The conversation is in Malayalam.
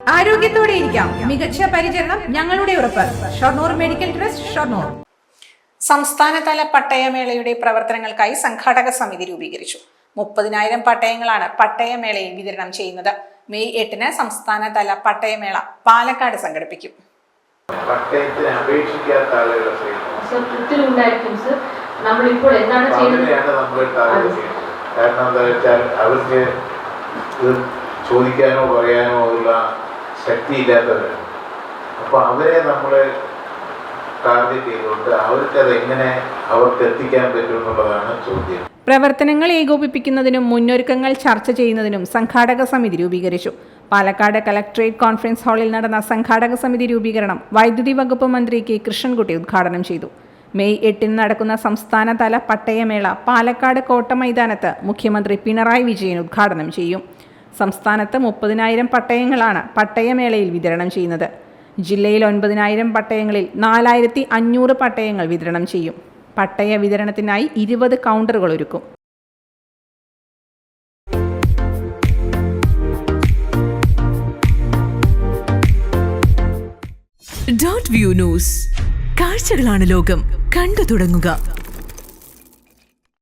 ആരോഗ്യത്തോടെ ഇരിക്കാം. മികച്ച പരിചരണം ഞങ്ങളുടെ ഉറപ്പ്. Shoranur medical trust Shoranur. സംസ്ഥാനതല പട്ടയമേളയുടെ പ്രവർത്തനങ്ങൾക്കായി സംഘാടക സമിതി രൂപീകരിച്ചു. മുപ്പതിനായിരം പട്ടയങ്ങളാണ് പട്ടയമേളയിൽ വിതരണം ചെയ്യുന്നത്. മെയ് എട്ടിന് സംസ്ഥാനതല പട്ടയമേള പാലക്കാട് സംഘടിപ്പിക്കും. പട്ടയത്തിന് അപേക്ഷിക്കാത്ത ആളുകളെ ചെയ്യുന്നത് സർ കൃത്യമുണ്ടായിരിക്കും സർ. നമ്മളിപ്പോൾ എന്താണ് ചെയ്യുന്നത്. കാരണം എന്താ വെച്ചാൽ അവർക്ക് ഇത് ചോദിക്കാനോ പറയാനോ ഉള്ള ശക്തി അപ്പോൾ അപ്പൊ അവരെ നമ്മൾ ടാർഗറ്റ് ചെയ്തുകൊണ്ട് അവർക്ക് അത് എങ്ങനെ അവർക്ക് എത്തിക്കാൻ പറ്റും എന്നുള്ളതാണ് ചോദ്യം. പ്രവർത്തനങ്ങൾ ഏകോപിപ്പിക്കുന്നതിനും മുന്നൊരുക്കങ്ങൾ ചർച്ച ചെയ്യുന്നതിനും സംഘാടക സമിതി രൂപീകരിച്ചു. പാലക്കാട് കലക്ട്രേറ്റ് കോൺഫറൻസ് ഹാളിൽ നടന്ന സംഘാടക സമിതി രൂപീകരണം വൈദ്യുതി വകുപ്പ് മന്ത്രി കെ കൃഷ്ണൻകുട്ടി ഉദ്ഘാടനം ചെയ്തു. മെയ് എട്ടിന് നടക്കുന്ന സംസ്ഥാനതല പട്ടയമേള പാലക്കാട് കോട്ട മൈതാനത്ത് മുഖ്യമന്ത്രി പിണറായി വിജയൻ ഉദ്ഘാടനം ചെയ്യും. സംസ്ഥാനത്ത് മുപ്പതിനായിരം പട്ടയങ്ങളാണ് പട്ടയമേളയിൽ വിതരണം ചെയ്യുന്നത്. ജില്ലയിൽ ഒൻപതിനായിരം പട്ടയങ്ങളിൽ നാലായിരത്തി അഞ്ഞൂറ് പട്ടയങ്ങൾ വിതരണം ചെയ്യും. പട്ടയ വിതരണത്തിനായി ഇരുപത് കൗണ്ടറുകൾ ഒരുക്കും. Dot view news. കാഴ്ചകളാണ് ലോകം. കണ്ടു തുടങ്ങുക.